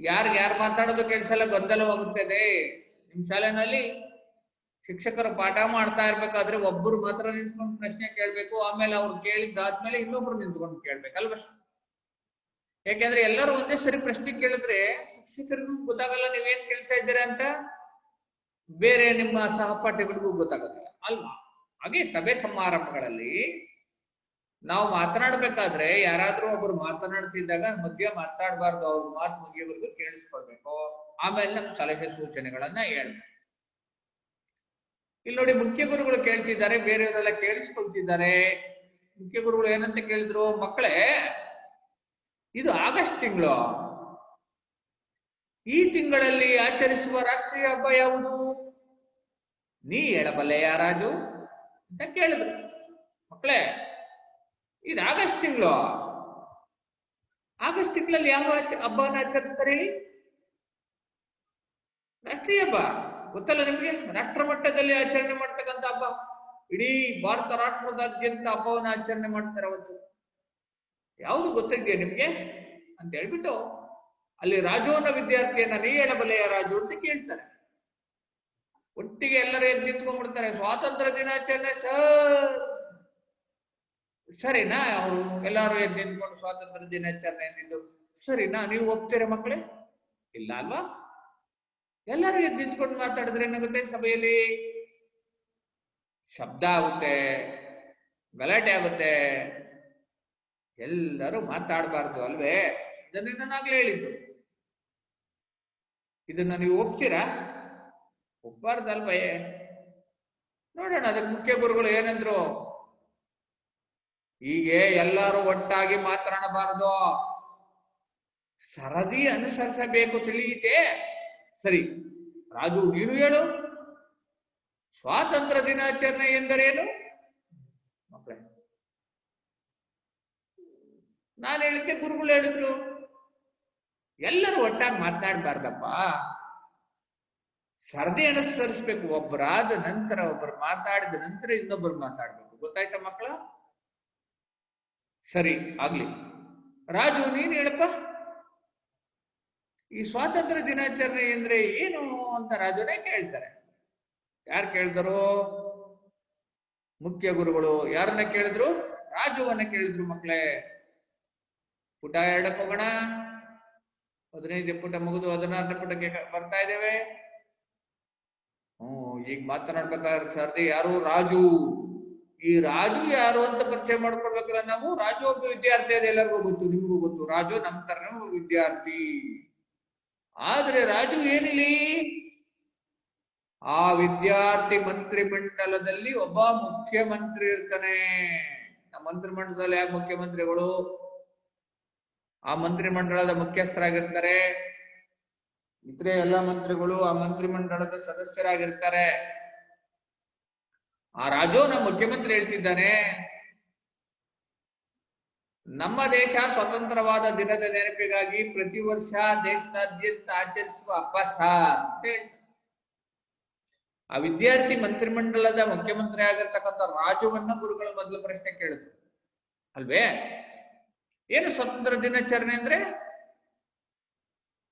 S1: ಯಾರು ಯಾರು ಮಾತಾಡೋದು ಕೆಲಸ ಗೊಂದಲವಾಗುತ್ತದೆ. ನಿಮ್ ಶಾಲೆನಲ್ಲಿ ಶಿಕ್ಷಕರು ಪಾಠ ಮಾಡ್ತಾ ಇರ್ಬೇಕಾದ್ರೆ ಒಬ್ಬರು ಮಾತ್ರ ನಿಂತ್ಕೊಂಡು ಪ್ರಶ್ನೆ ಕೇಳ್ಬೇಕು, ಆಮೇಲೆ ಅವ್ರು ಕೇಳಿದ್ದಾದ್ಮೇಲೆ ಇನ್ನೊಬ್ರು ನಿಂತ್ಕೊಂಡು ಕೇಳ್ಬೇಕಲ್ವ? ಯಾಕೆಂದ್ರೆ ಎಲ್ಲರೂ ಒಂದೇ ಸರಿ ಪ್ರಶ್ನೆ ಕೇಳಿದ್ರೆ ಶಿಕ್ಷಕರಿಗೂ ಗೊತ್ತಾಗಲ್ಲ, ನೀವೇನ್ ಕೇಳ್ತಾ ಇದ್ದೀರಾ ಅಂತ ಬೇರೆ ನಿಮ್ಮ ಸಹಪಾಠಿಗಳಿಗೂ ಗೊತ್ತಾಗೋದಿಲ್ಲ ಅಲ್ವಾ? ಹಾಗೆ ಸಭೆ ಸಮಾರಂಭಗಳಲ್ಲಿ ನಾವು ಮಾತನಾಡ್ಬೇಕಾದ್ರೆ ಯಾರಾದ್ರೂ ಒಬ್ರು ಮಾತನಾಡ್ತಿದ್ದಾಗ ಮಧ್ಯ ಮಾತಾಡಬಾರ್ದು, ಅವ್ರ ಮಾತು ಮುಗಿಯವರೆಗೂ ಕೇಳಿಸ್ಕೊಳ್ಬೇಕು. ಆಮೇಲೆ ನಮ್ ಸಲಹೆ ಸೂಚನೆಗಳನ್ನ ಹೇಳ್ಬೇಕು. ಇಲ್ಲಿ ನೋಡಿ ಮುಖ್ಯ ಗುರುಗಳು ಕೇಳ್ತಿದ್ದಾರೆ, ಬೇರೆಯವರೆಲ್ಲ ಕೇಳಿಸ್ಕೊಳ್ತಿದ್ದಾರೆ. ಮುಖ್ಯ ಗುರುಗಳು ಏನಂತ ಕೇಳಿದ್ರು, ಮಕ್ಕಳೇ, ಇದು ಆಗಸ್ಟ್ ತಿಂಗಳು. ಈ ತಿಂಗಳಲ್ಲಿ ಆಚರಿಸುವ ರಾಷ್ಟ್ರೀಯ ಹಬ್ಬ ಯಾವುದು? ನೀ ಹೇಳಬಲ್ಲೆ ರಾಜು? ಅಂತ ಕೇಳಿದ್ರು. ಮಕ್ಕಳೇ ಇದು ಆಗಸ್ಟ್ ತಿಂಗಳು. ಆಗಸ್ಟ್ ತಿಂಗಳಲ್ಲಿ ಯಾವ ಹಬ್ಬವನ್ನು ಆಚರಿಸ್ತಾರೆ ಹೇಳಿ? ರಾಷ್ಟ್ರೀಯ ಹಬ್ಬ. ಗೊತ್ತಲ್ಲ ನಿಮಗೆ? ರಾಷ್ಟ್ರ ಮಟ್ಟದಲ್ಲಿ ಆಚರಣೆ ಮಾಡ್ತಕ್ಕಂತ ಹಬ್ಬ. ಇಡೀ ಭಾರತ ರಾಷ್ಟ್ರದಾದ್ಯಂತ ಹಬ್ಬವನ್ನು ಆಚರಣೆ ಮಾಡ್ತಾರೆ ಅವತ್ತು. ಯಾವುದು ಗೊತ್ತಿದೆಯಾ ನಿಮ್ಗೆ? ಅಂತ ಹೇಳ್ಬಿಟ್ಟು ಅಲ್ಲಿ ರಾಜೋನ ವಿದ್ಯಾರ್ಥಿಯನ್ನ ನೀ ಹೇಳಬಲೆಯ ರಾಜು ಅಂತ ಕೇಳ್ತಾರೆ. ಒಟ್ಟಿಗೆ ಎಲ್ಲರೂ ಎದ್ದು ನಿಂತ್ಕೊಂಡ್ಬಿಡ್ತಾರೆ. ಸ್ವಾತಂತ್ರ್ಯ ದಿನಾಚರಣೆ ಸರ್. ಸರಿನಾ ಅವರು? ಎಲ್ಲರೂ ಎದ್ದು ನಿಂತ್ಕೊಂಡು ಸ್ವಾತಂತ್ರ್ಯ ದಿನಾಚರಣೆ ನಿಂದು? ಸರಿನಾ, ನೀವು ಒಪ್ತೀರಾ ಮಕ್ಕಳೇ? ಇಲ್ಲ ಅಲ್ವಾ? ಎಲ್ಲರೂ ಎದ್ದು ನಿಂತ್ಕೊಂಡು ಮಾತಾಡಿದ್ರೆ ಏನಾಗುತ್ತೆ ಸಭೆಯಲ್ಲಿ? ಶಬ್ದ ಆಗುತ್ತೆ, ಗಲಾಟೆ ಆಗುತ್ತೆ. ಎಲ್ಲರೂ ಮಾತಾಡಬಾರ್ದು ಅಲ್ವೇ? ಇದನ್ನ ನಾನಾಗ್ಲೇ ಹೇಳಿದ್ದು. ಇದನ್ನ ನೀವು ಒಪ್ತೀರಾ? ಒಪ್ಬಾರ್ದಲ್ವೇ? ನೋಡೋಣ ಅದಕ್ಕೆ ಮುಖ್ಯ ಗುರುಗಳು ಏನಂದ್ರು? ಹೀಗೆ ಎಲ್ಲರೂ ಒಟ್ಟಾಗಿ ಮಾತನಾಡಬಾರದು. ಸರದಿ ಅನುಸರಿಸಬೇಕು ತಿಳಿಯಿತೆ? ಸರಿ, ರಾಜು ನೀನು ಹೇಳು. ಸ್ವಾತಂತ್ರ್ಯ ದಿನಾಚರಣೆ ಎಂದರೇನು? ನಾನು ಹೇಳಿದ್ದೆ, ಗುರುಗಳು ಹೇಳಿದ್ರು. ಎಲ್ಲರೂ ಒಟ್ಟಾಗಿ ಮಾತನಾಡಬಾರ್ದಪ್ಪ. ಸರದಿ ಅನುಸರಿಸ್ಬೇಕು, ಒಬ್ಬರಾದ ನಂತರ ಒಬ್ಬರು ಮಾತಾಡಿದ ನಂತರ ಇನ್ನೊಬ್ಬರು ಮಾತಾಡ್ಬೇಕು. ಗೊತ್ತಾಯ್ತಾ ಮಕ್ಕಳ? ಸರಿ, ಆಗ್ಲಿ. ರಾಜು, ನೀನ್ ಹೇಳಪ್ಪ. ಈ ಸ್ವಾತಂತ್ರ್ಯ ದಿನಾಚರಣೆ ಅಂದ್ರೆ ಏನು ಅಂತ ರಾಜನೇ ಕೇಳ್ತಾರೆ. ಯಾರು ಕೇಳಿದ್ರು ಮುಖ್ಯ ಗುರುಗಳು ಯಾರನ್ನ ಕೇಳಿದ್ರು? ರಾಜುವನ್ನ ಕೇಳಿದ್ರು ಮಕ್ಕಳೇ ಪುಟ ಎರಡಕ್ಕೆ ಹೋಗೋಣ ಹದಿನೈದು ಪುಟ ಮುಗಿದು ಹದಿನಾರನೇ ಪುಟಕ್ಕೆ ಬರ್ತಾ ಇದ್ದೇವೆ. ಹ್ಮ್, ಈಗ ಮಾತನಾಡ್ಬೇಕಾದ್ರೆ ಸರ್ದಿ ಯಾರು? ರಾಜು. ಈ ರಾಜು ಯಾರು ಅಂತ ಪರಿಚಯ ಮಾಡ್ಕೊಳ್ಬೇಕಲ್ಲ ನಾವು ರಾಜು ಒಬ್ಬ ವಿದ್ಯಾರ್ಥಿ ಅದು ಎಲ್ಲರಿಗೂ ಗೊತ್ತು, ನಿಮಗೂ ಗೊತ್ತು. ರಾಜು ನಮ್ಮ ತರ ವಿದ್ಯಾರ್ಥಿ. ಆದ್ರೆ ರಾಜು ಏನಿಲ್ಲಿ? ಆ ವಿದ್ಯಾರ್ಥಿ ಮಂತ್ರಿ ಮಂಡಲದಲ್ಲಿ ಒಬ್ಬ ಮುಖ್ಯಮಂತ್ರಿ ಇರ್ತಾನೆ. ನಮ್ಮ ಮಂತ್ರಿ ಮಂಡಲದಲ್ಲಿ ಯಾಕೆ ಮುಖ್ಯಮಂತ್ರಿಗಳು? ಆ ಮಂತ್ರಿ ಮಂಡಲದ ಮುಖ್ಯಸ್ಥರಾಗಿರ್ತಾರೆ. ಇತರೆ ಎಲ್ಲ ಮಂತ್ರಿಗಳು ಆ ಮಂತ್ರಿ ಮಂಡಲದ ಸದಸ್ಯರಾಗಿರ್ತಾರೆ. ಆ ರಾಜೋ ನಮ್ಮ ಮುಖ್ಯಮಂತ್ರಿ ಹೇಳ್ತಿದ್ದಾನೆ, ನಮ್ಮ ದೇಶ ಸ್ವತಂತ್ರವಾದ ದಿನದ ನೆನಪಿಗಾಗಿ ಪ್ರತಿ ವರ್ಷ ದೇಶದಾದ್ಯಂತ ಆಚರಿಸುವ ಹಬ್ಬ ಅಂತ ಆ ವಿದ್ಯಾರ್ಥಿ ಮಂತ್ರಿಮಂಡಲದ ಮುಖ್ಯಮಂತ್ರಿ ಆಗಿರ್ತಕ್ಕಂಥ ರಾಜುವನ್ನ ಗುರುಗಳು ಮೊದಲು ಪ್ರಶ್ನೆ ಕೇಳಿದ್ರು. ಅಲ್ವೇ? ಏನು ಸ್ವತಂತ್ರ ದಿನಾಚರಣೆ ಅಂದ್ರೆ?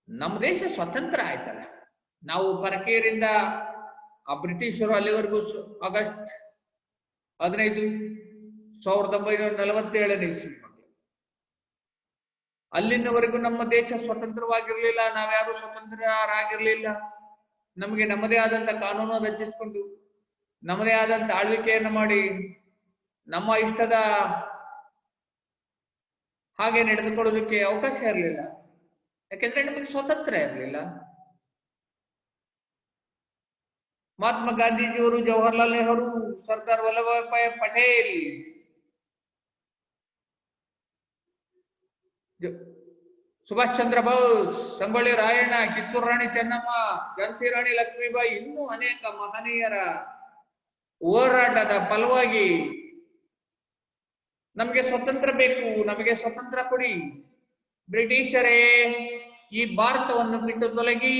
S1: ನಮ್ಮ ದೇಶ ಸ್ವತಂತ್ರ ಆಯ್ತಲ್ಲ. ನಾವು ಪರಕೀಯರಿಂದ ಆ ಬ್ರಿಟಿಷರು ಅಲ್ಲಿವರೆಗೂ ಆಗಸ್ಟ್ ಹದಿನೈದು ಸಾವಿರದ ಒಂಬೈನೂರ ನಲವತ್ತೇಳನೇ ಇಸ್ವಿ. ಅಲ್ಲಿನವರೆಗೂ ನಮ್ಮ ದೇಶ ಸ್ವತಂತ್ರವಾಗಿರ್ಲಿಲ್ಲ, ನಾವ್ಯಾರು ಸ್ವತಂತ್ರರಾಗಿರ್ಲಿಲ್ಲ. ನಮಗೆ ನಮ್ಮದೇ ಆದಂತ ಕಾನೂನು ರಚಿಸಿಕೊಂಡು, ನಮ್ಮದೇ ಆದಂತ ಆಳ್ವಿಕೆಯನ್ನು ಮಾಡಿ, ನಮ್ಮ ಇಷ್ಟದ ಹಾಗೆ ನಡೆದುಕೊಳ್ಳೋದಕ್ಕೆ ಅವಕಾಶ ಇರಲಿಲ್ಲ. ಯಾಕೆಂದ್ರೆ ನಮಗೆ ಸ್ವತಂತ್ರ ಇರಲಿಲ್ಲ. ಮಹಾತ್ಮ ಗಾಂಧೀಜಿಯವರು ಜವಾಹರ್ಲಾಲ್ ನೆಹರು ಸರ್ದಾರ್ ವಲ್ಲಭಾಯ್ ಪಟೇಲ್. ಸುಭಾಷ್ ಚಂದ್ರ ಬೋಸ್, ಸಂಗೊಳ್ಳಿ ರಾಯಣ್ಣ, ಕಿತ್ತೂರು ರಾಣಿ ಚೆನ್ನಮ್ಮ, ಝಾನ್ಸಿ ರಾಣಿ ಲಕ್ಷ್ಮೀಬಾಯಿ ಇನ್ನೂ ಅನೇಕ ಮಹನೀಯರ ಹೋರಾಟದ ಫಲವಾಗಿ ನಮಗೆ ಸ್ವತಂತ್ರ ಬೇಕು, ನಮಗೆ ಸ್ವತಂತ್ರ ಕೊಡಿ. ಬ್ರಿಟಿಷರೇ ಈ ಭಾರತವನ್ನು ಬಿಟ್ಟು ತೊಲಗಿ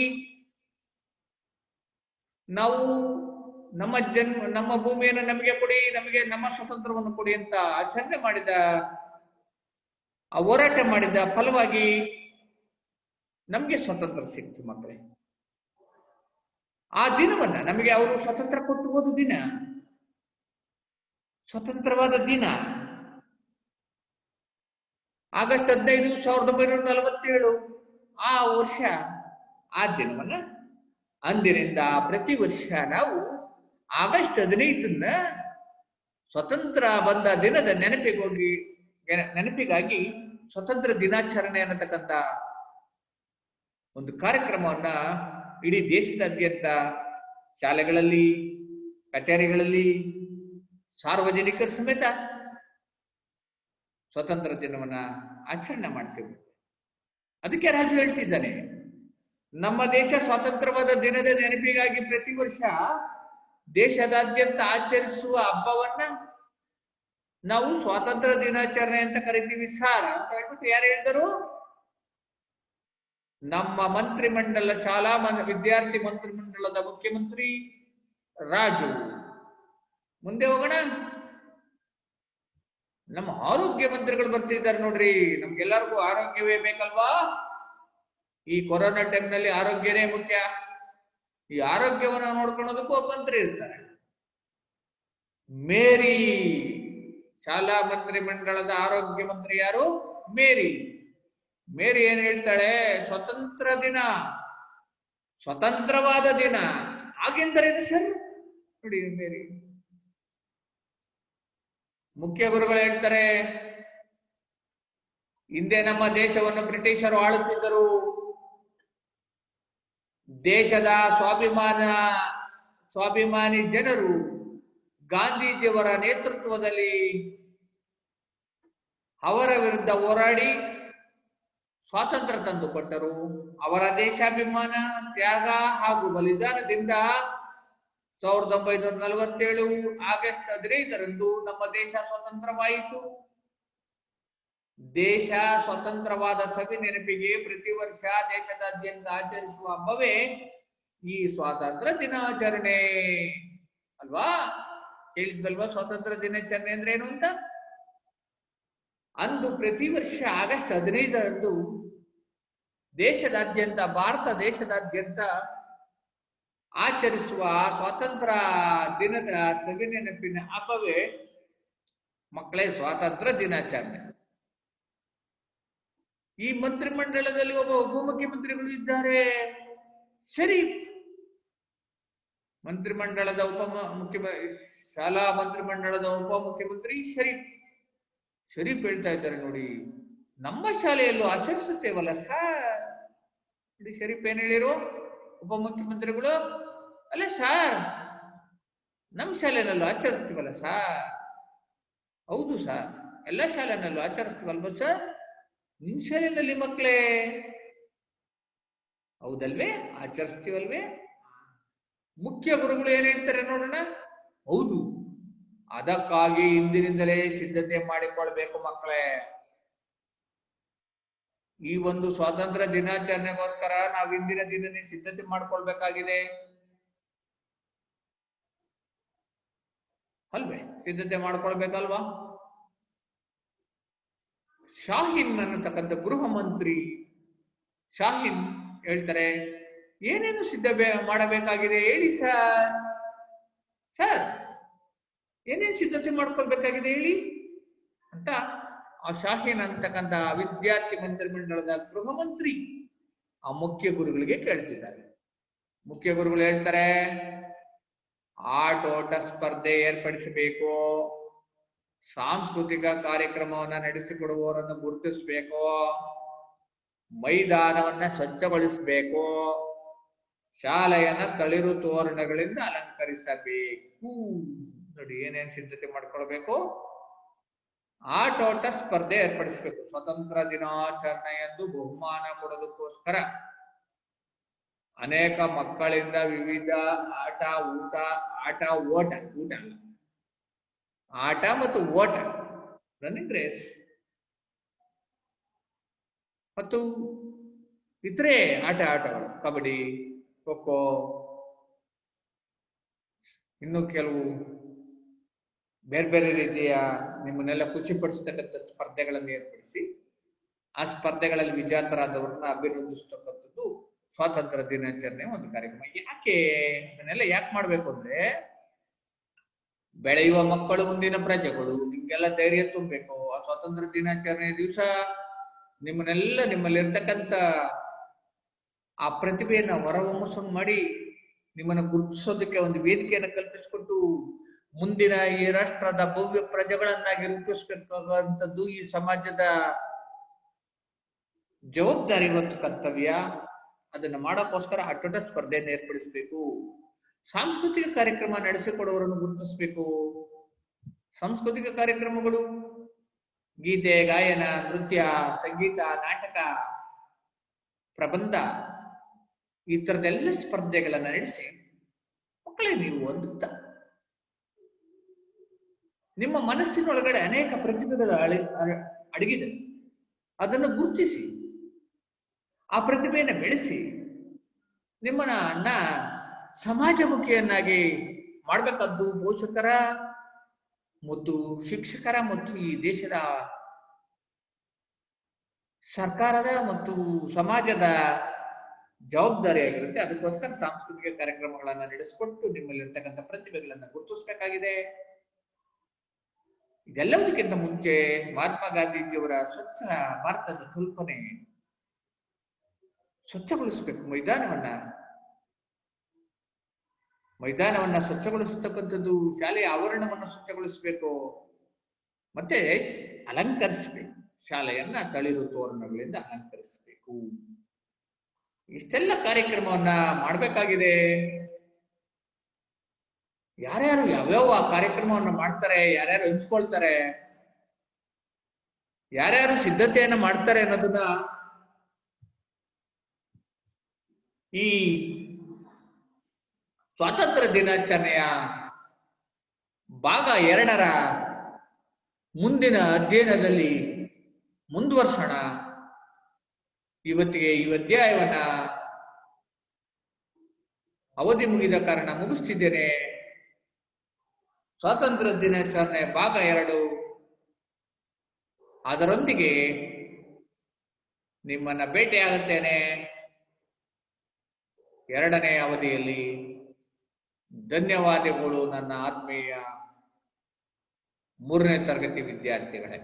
S1: ನಾವು ನಮ್ಮ ಜನ್ಮ ನಮ್ಮ ಭೂಮಿಯನ್ನು ನಮಗೆ ಕೊಡಿ, ನಮಗೆ ನಮ್ಮ ಸ್ವತಂತ್ರವನ್ನು ಕೊಡಿ ಅಂತ ಆಚರಣೆ ಮಾಡಿದ, ಆ ಹೋರಾಟ ಮಾಡಿದ ಫಲವಾಗಿ ನಮ್ಗೆ ಸ್ವತಂತ್ರ ಸಿಕ್ತು ಮಕ್ಕಳೇ. ಆ ದಿನವನ್ನ ನಮಗೆ ಅವರು ಸ್ವತಂತ್ರ ಕೊಟ್ಟು ಹೋದ ದಿನ ಸ್ವತಂತ್ರವಾದ ದಿನ. ಆಗಸ್ಟ್ ಹದಿನೈದು ಸಾವಿರದ ಒಂಬೈನೂರ ನಲವತ್ತೇಳು ಆ ವರ್ಷ, ಆ ದಿನವನ್ನ ಅಂದಿನಿಂದ ಪ್ರತಿ ವರ್ಷ ನಾವು ಆಗಸ್ಟ್ ಹದಿನೈದನ್ನ ಸ್ವತಂತ್ರ ಬಂದ ದಿನದ ನೆನಪಿಗೋಗಿ, ನೆನ- ನೆನಪಿಗಾಗಿ ಸ್ವತಂತ್ರ ದಿನಾಚರಣೆ ಅನ್ನತಕ್ಕಂತ ಒಂದು ಕಾರ್ಯಕ್ರಮವನ್ನ ಇಡೀ ದೇಶದಾದ್ಯಂತ ಶಾಲೆಗಳಲ್ಲಿ, ಕಚೇರಿಗಳಲ್ಲಿ, ಸಾರ್ವಜನಿಕರ ಸಮೇತ ಸ್ವತಂತ್ರ ದಿನವನ್ನ ಆಚರಣೆ ಮಾಡ್ತೇವೆ. ಅದಕ್ಕೆ ರಾಜು ಹೇಳ್ತಿದ್ದಾನೆ ನಮ್ಮ ದೇಶ ಸ್ವಾತಂತ್ರ್ಯವಾದ ದಿನದ ನೆನಪಿಗಾಗಿ ಪ್ರತಿ ವರ್ಷ ದೇಶದಾದ್ಯಂತ ಆಚರಿಸುವ ಹಬ್ಬವನ್ನ ನಾವು ಸ್ವಾತಂತ್ರ್ಯ ದಿನಾಚರಣೆ ಅಂತ ಕರಿತೀವಿ. ಸಾರ್ ಅಂತ ಹೇಳ್ಬಿಟ್ಟು ಯಾರು ಹೇಳಿದರು? ನಮ್ಮ ಮಂತ್ರಿಮಂಡಲ, ಶಾಲಾ ವಿದ್ಯಾರ್ಥಿ ಮಂತ್ರಿಮಂಡಲದ ಮುಖ್ಯಮಂತ್ರಿ ರಾಜು. ಮುಂದೆ ಹೋಗೋಣ. ನಮ್ಮ ಆರೋಗ್ಯ ಮಂತ್ರಿಗಳು ಬರ್ತಿದ್ದಾರೆ ನೋಡ್ರಿ. ನಮ್ಗೆಲ್ಲರಿಗೂ ಆರೋಗ್ಯವೇ ಬೇಕಲ್ವಾ? ಈ ಕೊರೋನಾ ಟೈಮ್ನಲ್ಲಿ ಆರೋಗ್ಯನೇ ಮುಖ್ಯ. ಈ ಆರೋಗ್ಯವನ್ನ ನೋಡ್ಕೊಳ್ಳೋದಕ್ಕೂ ಮಂತ್ರಿ ಇರ್ತಾರೆ. ಮೇರಿ ಶಾಲಾ ಮಂತ್ರಿ ಮಂಡಳದ ಆರೋಗ್ಯ ಮಂತ್ರಿ ಯಾರು? ಮೇರಿ. ಮೇರಿ ಏನ್ ಹೇಳ್ತಾಳೆ? ಸ್ವತಂತ್ರ ದಿನ. ಸ್ವತಂತ್ರವಾದ ದಿನ. ಹಾಗೆಂದರೇನು ಸರ್. ನೋಡಿ ಮೇರಿ. ಮುಖ್ಯ ಗುರುಗಳು ಹೇಳ್ತಾರೆ, ಹಿಂದೆ ನಮ್ಮ ದೇಶವನ್ನು ಬ್ರಿಟಿಷರು ಆಳುತ್ತಿದ್ದರು. ದೇಶದ ಸ್ವಾಭಿಮಾನ, ಸ್ವಾಭಿಮಾನಿ ಜನರು ಗಾಂಧೀಜಿಯವರ ನೇತೃತ್ವದಲ್ಲಿ ಅವರ ವಿರುದ್ಧ ಹೋರಾಡಿ ಸ್ವಾತಂತ್ರ್ಯ ತಂದುಕೊಟ್ಟರು. ಅವರ ದೇಶಾಭಿಮಾನ, ತ್ಯಾಗ ಹಾಗೂ ಬಲಿದಾನದಿಂದ ಸಾವಿರದ ಒಂಬೈನೂರ ನಲವತ್ತೇಳು ಆಗಸ್ಟ್ ಹದಿನೈದರಂದು ನಮ್ಮ ದೇಶ ಸ್ವತಂತ್ರವಾಯಿತು. ದೇಶ ಸ್ವತಂತ್ರವಾದ ಸವಿ ನೆನಪಿಗೆ ಪ್ರತಿ ವರ್ಷ ದೇಶದಾದ್ಯಂತ ಆಚರಿಸುವ ಹಬ್ಬವೇ ಈ ಸ್ವಾತಂತ್ರ್ಯ ದಿನಾಚರಣೆ. ಅಲ್ವಾ? ಹೇಳಿದ್ವಲ್ವಾ ಸ್ವಾತಂತ್ರ್ಯ ದಿನಾಚರಣೆ ಅಂದ್ರೆ ಏನು ಅಂತ? ಅಂದು ಪ್ರತಿ ವರ್ಷ ಆಗಸ್ಟ್ ಹದಿನೈದರಂದು ದೇಶದಾದ್ಯಂತ, ಭಾರತ ದೇಶದಾದ್ಯಂತ ಆಚರಿಸುವ ಸ್ವಾತಂತ್ರ್ಯ ದಿನದ ಸವಿ ನೆನಪಿನ ಹಬ್ಬವೇ ಮಕ್ಕಳೇ ಸ್ವಾತಂತ್ರ್ಯ ದಿನಾಚರಣೆ. ಈ ಮಂತ್ರಿಮಂಡಲದಲ್ಲಿ ಒಬ್ಬ ಉಪಮುಖ್ಯಮಂತ್ರಿಗಳು ಇದ್ದಾರೆ. ಶರೀಫ್ ಮಂತ್ರಿಮಂಡಲದ ಉಪ ಮುಖ್ಯಮಂತ್ರಿ ಶಾಲಾ ಮಂತ್ರಿಮಂಡಲದ ಉಪಮುಖ್ಯಮಂತ್ರಿ ಶರೀಫ್ ಶರೀಫ್ ಹೇಳ್ತಾ ಇದ್ದಾರೆ ನೋಡಿ. ನಮ್ಮ ಶಾಲೆಯಲ್ಲೂ ಆಚರಿಸುತ್ತೇವಲ್ಲ ಸಾರ್? ನೋಡಿ ಶರೀಫ್ ಏನ್ ಹೇಳಿರು ಉಪಮುಖ್ಯಮಂತ್ರಿಗಳು. ಅಲ್ಲ ಸಾರ್, ನಮ್ಮ ಶಾಲೆನಲ್ಲೂ ಆಚರಿಸ್ತೀವಲ್ಲ ಸಾರ್? ಹೌದು ಸಾರ್, ಎಲ್ಲ ಶಾಲೆನಲ್ಲೂ ಆಚರಿಸ್ತೀವಲ್ವ ಸರ್? ನಿಮ್ ಶಾಲೆಯಲ್ಲಿ ಮಕ್ಕಳೇ ಹೌದಲ್ವೇ? ಆಚರಿಸ್ತೀವಲ್ವೇ? ಮುಖ್ಯ ಗುರುಗಳು ಏನ್ ಹೇಳ್ತಾರೆ ನೋಡೋಣ? ಹೌದು. ಅದಕ್ಕಾಗಿ ಇಂದಿನಿಂದಲೇ ಸಿದ್ಧತೆ ಮಾಡಿಕೊಳ್ಬೇಕು ಮಕ್ಕಳೇ ಈ ಒಂದು ಸ್ವಾತಂತ್ರ್ಯ ದಿನಾಚರಣೆಗೋಸ್ಕರ ನಾವು ಇಂದಿನ ದಿನನೇ ಸಿದ್ಧತೆ ಮಾಡ್ಕೊಳ್ಬೇಕಾಗಿದೆ. ಅಲ್ವೇ? ಸಿದ್ಧತೆ ಮಾಡ್ಕೊಳ್ಬೇಕಲ್ವಾ? ಶಾಹಿನ್ ಅನ್ನತಕ್ಕಂಥ ಗೃಹ ಮಂತ್ರಿ ಶಾಹಿನ್ ಹೇಳ್ತಾರೆ, ಏನೇನು ಸಿದ್ಧ ಮಾಡಬೇಕಾಗಿದೆ ಹೇಳಿ ಸರ್. ಸರ್, ಏನೇನು ಸಿದ್ಧತೆ ಮಾಡ್ಕೊಳ್ಬೇಕಾಗಿದೆ ಹೇಳಿ? ಅಂತ ಆ ಶಾಹೀನ್ ಅಂತಕ್ಕಂಥ ವಿದ್ಯಾರ್ಥಿ ಮಂತ್ರಿಮಂಡಲದ ಗೃಹ ಮಂತ್ರಿ ಆ ಮುಖ್ಯ ಗುರುಗಳಿಗೆ ಕೇಳ್ತಿದ್ದಾರೆ. ಮುಖ್ಯ ಗುರುಗಳು ಹೇಳ್ತಾರೆ ಆಟೋಟ ಸ್ಪರ್ಧೆ ಏರ್ಪಡಿಸಬೇಕು. ಸಾಂಸ್ಕೃತಿಕ ಕಾರ್ಯಕ್ರಮವನ್ನ ನಡೆಸಿಕೊಡುವವರನ್ನು ಗುರುತಿಸಬೇಕು. ಮೈದಾನವನ್ನ ಸ್ವಚ್ಛಗೊಳಿಸಬೇಕು. ಶಾಲೆಯನ್ನ ತಳಿರು ತೋರಣಗಳಿಂದ ಅಲಂಕರಿಸಬೇಕು. ನೋಡಿ ಏನೇನ್ ಸಿದ್ಧತೆ ಮಾಡ್ಕೊಳ್ಬೇಕು? ಆಟೋಟ ಸ್ಪರ್ಧೆ ಏರ್ಪಡಿಸಬೇಕು. ಸ್ವತಂತ್ರ ದಿನಾಚರಣೆಯಂದು ಬಹುಮಾನ ಕೊಡೋದಕ್ಕೋಸ್ಕರ. ಅನೇಕ ಮಕ್ಕಳಿಂದ ವಿವಿಧ ಆಟ, ಊಟ, ಆಟ, ಓಟ, ಊಟ. ಅಲ್ಲ. ಆಟ ಮತ್ತು ಓಟ ರನ್ನಿಂಗ್ ರೇಸ್ ಮತ್ತು ಇತರೆ ಆಟ ಆಟಗಳು, ಕಬಡ್ಡಿ ಖೋ ಇನ್ನು ಕೆಲವು ಬೇರೆ ಬೇರೆ ರೀತಿಯ ನಿಮ್ಮನ್ನೆಲ್ಲ ಖುಷಿಪಡಿಸತಕ್ಕಂಥ ಸ್ಪರ್ಧೆಗಳನ್ನು ಏರ್ಪಡಿಸಿ, ಆ ಸ್ಪರ್ಧೆಗಳಲ್ಲಿ ವಿಜೇತರಾದವರನ್ನ ಅಭಿನಂದಿಸ್ತಕ್ಕಂಥದ್ದು ಸ್ವಾತಂತ್ರ್ಯ ದಿನಾಚರಣೆ ಒಂದು ಕಾರ್ಯಕ್ರಮ. ಯಾಕೆ ಇದನ್ನೆಲ್ಲ ಯಾಕೆ ಮಾಡ್ಬೇಕು ಅಂದ್ರೆ ಬೆಳೆಯುವ ಮಕ್ಕಳು ಮುಂದಿನ ಪ್ರಜೆಗಳು, ನಿಮ್ಗೆಲ್ಲ ಧೈರ್ಯ ತುಂಬಬೇಕು. ಆ ಸ್ವಾತಂತ್ರ್ಯ ದಿನಾಚರಣೆ ದಿವಸ ನಿಮ್ಮನ್ನೆಲ್ಲ ನಿಮ್ಮಲ್ಲಿರ್ತಕ್ಕಂಥ ಆ ಪ್ರತಿಭೆಯನ್ನ ಹೊರಹೊಮ್ಮಸಂಗ್ ಮಾಡಿ ನಿಮ್ಮನ್ನ ಗುರುತಿಸೋದಕ್ಕೆ ಒಂದು ವೇದಿಕೆಯನ್ನು ಕಲ್ಪಿಸಿಕೊಟ್ಟು ಮುಂದಿನ ಈ ರಾಷ್ಟ್ರದ ಭವ್ಯ ಪ್ರಜೆಗಳನ್ನಾಗಿ ರೂಪಿಸಬೇಕಾದಂಥದ್ದು ಈ ಸಮಾಜದ ಜವಾಬ್ದಾರಿ ಮತ್ತು ಕರ್ತವ್ಯ. ಅದನ್ನು ಮಾಡೋಕ್ಕೋಸ್ಕರ ಆಟೋಟ ಸ್ಪರ್ಧೆಯನ್ನು ಏರ್ಪಡಿಸಬೇಕು. ಸಾಂಸ್ಕೃತಿಕ ಕಾರ್ಯಕ್ರಮ ನಡೆಸಿಕೊಡುವವರನ್ನು ಗುರುತಿಸಬೇಕು. ಸಾಂಸ್ಕೃತಿಕ ಕಾರ್ಯಕ್ರಮಗಳು, ಗೀತೆ, ಗಾಯನ, ನೃತ್ಯ, ಸಂಗೀತ, ನಾಟಕ, ಪ್ರಬಂಧ, ಈ ತರದೆಲ್ಲ ಸ್ಪರ್ಧೆಗಳನ್ನ ನಡೆಸಿ ಮಕ್ಕಳೇ ನೀವು ಒಂದು ನಿಮ್ಮ ಮನಸ್ಸಿನೊಳಗಡೆ ಅನೇಕ ಪ್ರತಿಭೆಗಳು ಅಳಿ ಅಡಗಿದೆ. ಅದನ್ನು ಗುರುತಿಸಿ, ಆ ಪ್ರತಿಭೆಯನ್ನು ಬೆಳೆಸಿ, ನಿಮ್ಮನ್ನ ಸಮಾಜಮುಖಿಯನ್ನಾಗಿ ಮಾಡ್ಬೇಕಾದ್ದು ಪೋಷಕರ ಮತ್ತು ಶಿಕ್ಷಕರ ಮತ್ತು ಈ ದೇಶದ ಸರ್ಕಾರದ ಮತ್ತು ಸಮಾಜದ ಜವಾಬ್ದಾರಿಯಾಗಿರುತ್ತೆ. ಅದಕ್ಕೋಸ್ಕರ ಸಾಂಸ್ಕೃತಿಕ ಕಾರ್ಯಕ್ರಮಗಳನ್ನ ನಡೆಸಿಕೊಟ್ಟು ನಿಮ್ಮಲ್ಲಿರ್ತಕ್ಕಂಥ ಪ್ರತಿಭೆಗಳನ್ನ ಗುರುತಿಸಬೇಕಾಗಿದೆ. ಇದೆಲ್ಲದಕ್ಕಿಂತ ಮುಂಚೆ ಮಹಾತ್ಮ ಗಾಂಧೀಜಿಯವರ ಸ್ವಚ್ಛ ಭಾರತದ ಕಲ್ಪನೆ ಸ್ವಚ್ಛಗೊಳಿಸಬೇಕು ಮೈದಾನವನ್ನ ಮೈದಾನವನ್ನ ಸ್ವಚ್ಛಗೊಳಿಸತಕ್ಕಂಥದ್ದು, ಶಾಲೆಯ ಆವರಣವನ್ನ ಸ್ವಚ್ಛಗೊಳಿಸಬೇಕು. ಮತ್ತೆ ಅಲಂಕರಿಸಬೇಕು. ಶಾಲೆಯನ್ನ ತಳಿರು ತೋರಣಗಳಿಂದ ಅಲಂಕರಿಸಬೇಕು. ಇಷ್ಟೆಲ್ಲ ಕಾರ್ಯಕ್ರಮವನ್ನ ಮಾಡಬೇಕಾಗಿದೆ. ಯಾರ್ಯಾರು ಯಾವ್ಯಾವ ಆ ಕಾರ್ಯಕ್ರಮವನ್ನ ಮಾಡ್ತಾರೆ, ಯಾರ್ಯಾರು ಹಂಚ್ಕೊಳ್ತಾರೆ, ಯಾರ್ಯಾರು ಸಿದ್ಧತೆಯನ್ನ ಮಾಡ್ತಾರೆ ಅನ್ನೋದನ್ನ ಈ ಸ್ವಾತಂತ್ರ್ಯ ದಿನಾಚರಣೆಯ ಭಾಗ ಎರಡರ ಮುಂದಿನ ಅಧ್ಯಯನದಲ್ಲಿ ಮುಂದುವರ್ಸೋಣ. ಇವತ್ತಿಗೆ ಈ ಅಧ್ಯಾಯವನ್ನ ಅವಧಿ ಮುಗಿದ ಕಾರಣ ಮುಗಿಸ್ತಿದ್ದೇನೆ. ಸ್ವಾತಂತ್ರ್ಯ ದಿನಾಚರಣೆ ಭಾಗ ಎರಡು. ಅದರೊಂದಿಗೆ ನಿಮ್ಮನ್ನ ಭೇಟಿಯಾಗುತ್ತೇನೆ. ಎರಡನೇ ಅವಧಿಯಲ್ಲಿ ಧನ್ಯವಾದಗಳು ನನ್ನ ಆತ್ಮೀಯ ಮೂರನೇ ತರಗತಿ ವಿದ್ಯಾರ್ಥಿಗಳೇ